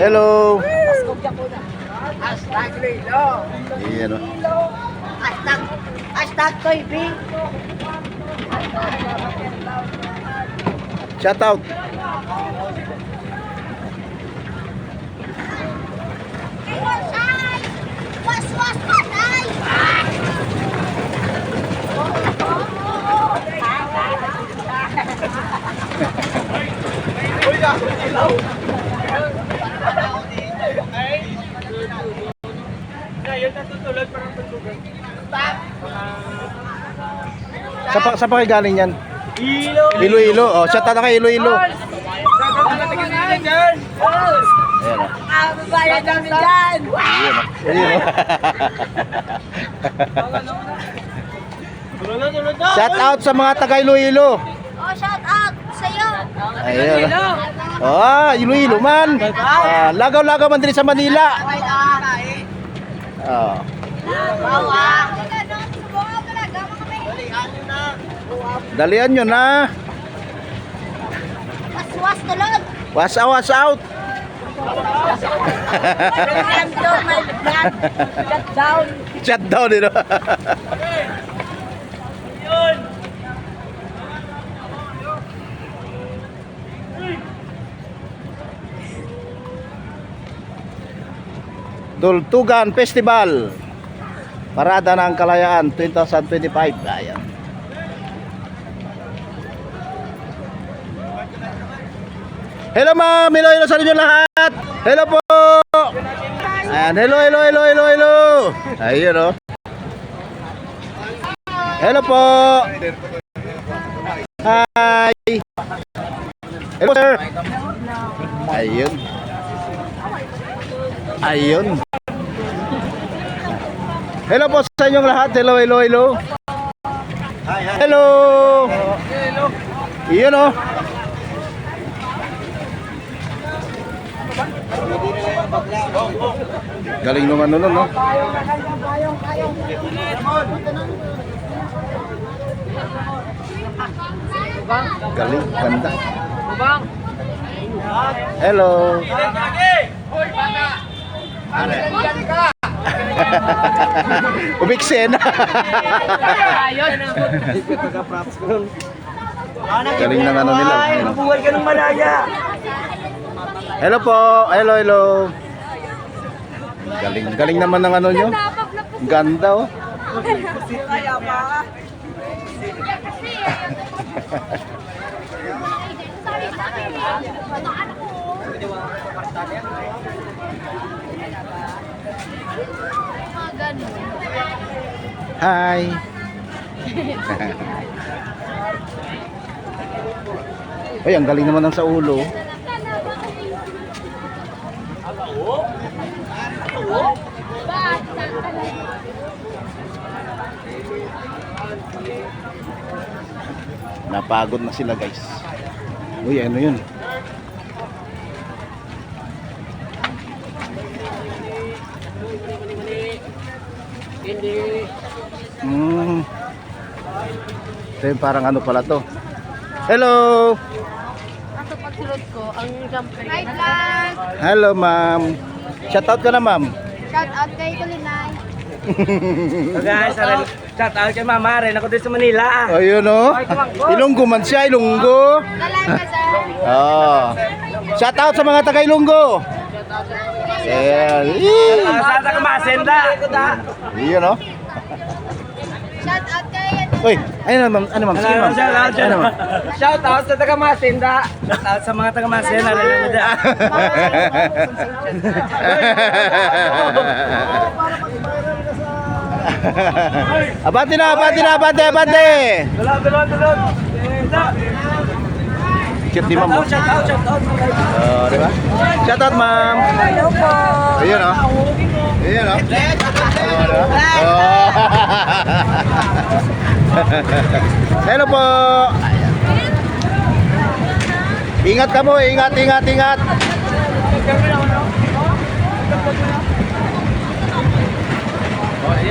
Hello. Hashtag Lilo. Iyan o. Hashtag, hashtag Toy. Shout out. Was, was, patay! Sa, pa, sa pa kayo galing yan? Iloilo. Oh, shout out kay Iloilo. Ayan o. Ah, babayad namin dyan! Ayan o. Ayan o. Shout out sa mga taga Iloilo. Oh, shout out sa'yo! Ayan. o. Ah, Iloilo man. Ah, lagaw-lagaw man din sa Manila. Oh. Bawa! Dalian nyo na. Was-was tulog! Was out, was out. Shut down! Shut down dito. Dultugan Festival. Parada ng Kalayaan 2025. Ayan. Hello ma'am, hello hello sa inyo lahat. Hello po. Ayan, hello hello hello hello hello. Ayun oh. Hello po. Hi. Hello sir. Ayun. Ayun. Hello po sa inyong lahat. Hello, hello, hello. Hello. Iyon oh. Galing nung ano nun, no? Galing, ganda. Hello. Umiksen. Galing ng ano nila. Ano. Buhay ka ng malaya. Hello po. Hello, hello. Galing, galing naman ng ano nyo. Ganda oh. Hi. Ay, ang galing naman ng sa ulo. Napagod na sila guys. Uy, ano yun? Hmm. Ito yung parang ano pala to. Hello! Ato pagsulod ko, ang jumper. Hi vlog! Hello ma'am. Shout out ka na ma'am. Shout out kay Kulinay. So guys, aral, shout out kay Mama Ren. Ako din sa Manila. ah. Ayun oh. Ilonggo man siya, Ilonggo. Sir. Oh. Shout out sa mga taga Ilonggo. Ayan. Ah, Sa sa kamasenda. Iyon oh. Shout out ano. Uy, ayun na ma'am. Ano ma'am? Sige ma'am. Shout out, shout Ano ma'am? out. Shout out sa taga Masinda. Shout out sa mga taga Masinda. abante na, abante na, abante, abante. Tulog, tulog, tulog. Cute di ma'am. oh. Shout out, shout out. Oh, di ba? Shout out ma'am. Ayun oh. Ayun oh. Oh, di ba? Oh. Hello po. Ingat ka ingat, ingat, ingat.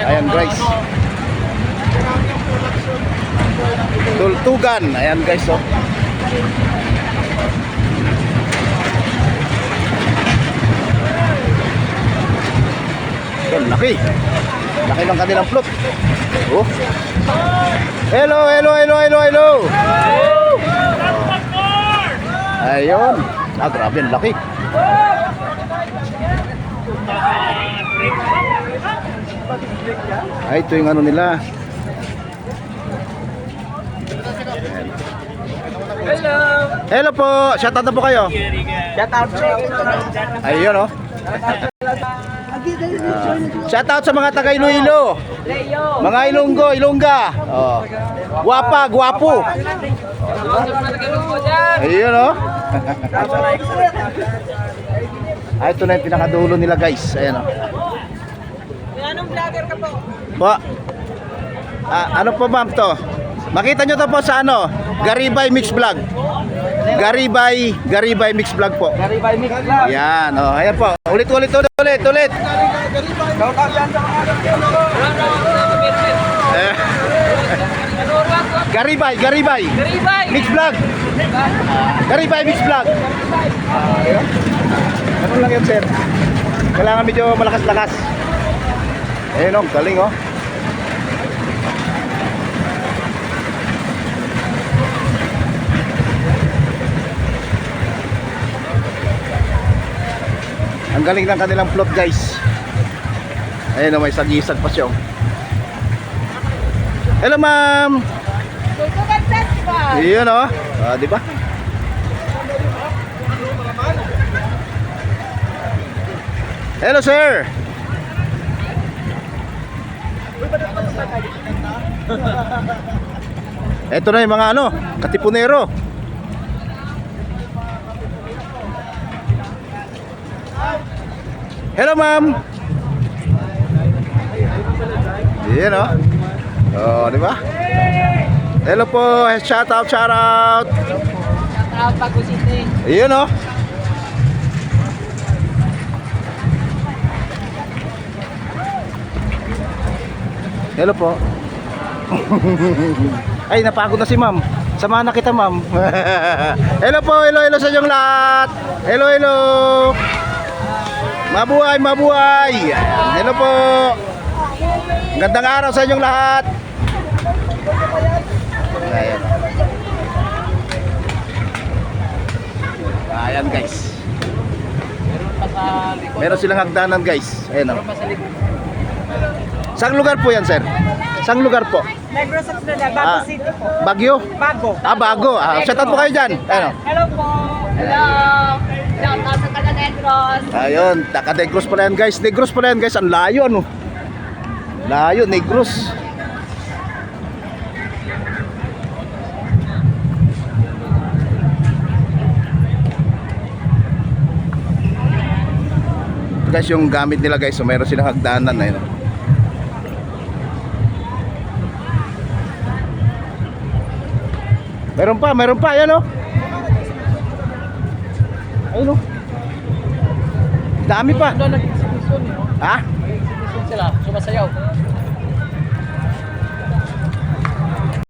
Ayan guys. Tultugan. Ayan guys, oh. Yan, laki. Laki ng kanilang plot. Oh. Hello, hello, hello, hello, hello. Ayun. Ah, grabe, ang laki. Ay, ito yung ano nila. Hello! Hello po, shout out na po kayo. Shout out. Ayun oh. Ah, shout out sa mga taga Iloilo. Mga Ilonggo, Ilongga. Oh. Guwapa, guwapo. Ayun oh. Ay, ito na yung pinakadulo nila guys. Ayan oh. Anong vlogger ka po? Po. Ah, ano po ma'am to? Makita nyo to po sa ano? Garibay Mix Vlog. Garibay, Garibay Mix Vlog po. Garibay Mix Vlog. Yan, oh, ayan po. Ulit, ulit, ulit, ulit, ulit. Shout out yan sa mga Eh. Garibay, Garibay. Garibay! Mix Vlog. Garibay Mix Vlog. Ayun. Ano lang yun, sir? Kailangan medyo malakas-lakas. Ayun, oh, galing, oh. Ang galing ng kanilang plot, guys. Ayun, oh, may sagisag pa siya. oh. Hello, ma'am. Tultugan Festival. Iyon oh. Ah, di ba? Hello, sir. Ito na yung mga ano, katipunero. Hello, ma'am. Iyan oh. Oh, di ba? Hello po, shout out, shout out. Shout out Bago City. Hello po. Ay, napagod na si ma'am. Samahan na kita, ma'am. hello po, hello, hello sa inyong lahat. Hello, hello. Mabuhay, mabuhay. Hello po. Gandang araw sa inyong lahat. Ayan. Ayan guys. Sa. Meron silang hagdanan guys. Ayan oh. Sa likod. Saan lugar po yan sir? Saan lugar po? Negros at Trinidad, Bago Ah, City po. Bagyo? Bago. Ah, bago. Ah, shout out po kayo dyan. Ayan oh. Hello po. Hello. Shout out sa Negros. Ayun, taka Negros pala yan guys. Negros pala yan guys. Ang layo ano. Layo, Negros. Guys yung gamit nila guys. So meron silang hagdanan na yun. Meron pa, meron pa. Ayan oh. Ayun oh. Dami pa. Doon nag-exhibition eh. Ha? Nag-exhibition sila. Sumasayaw.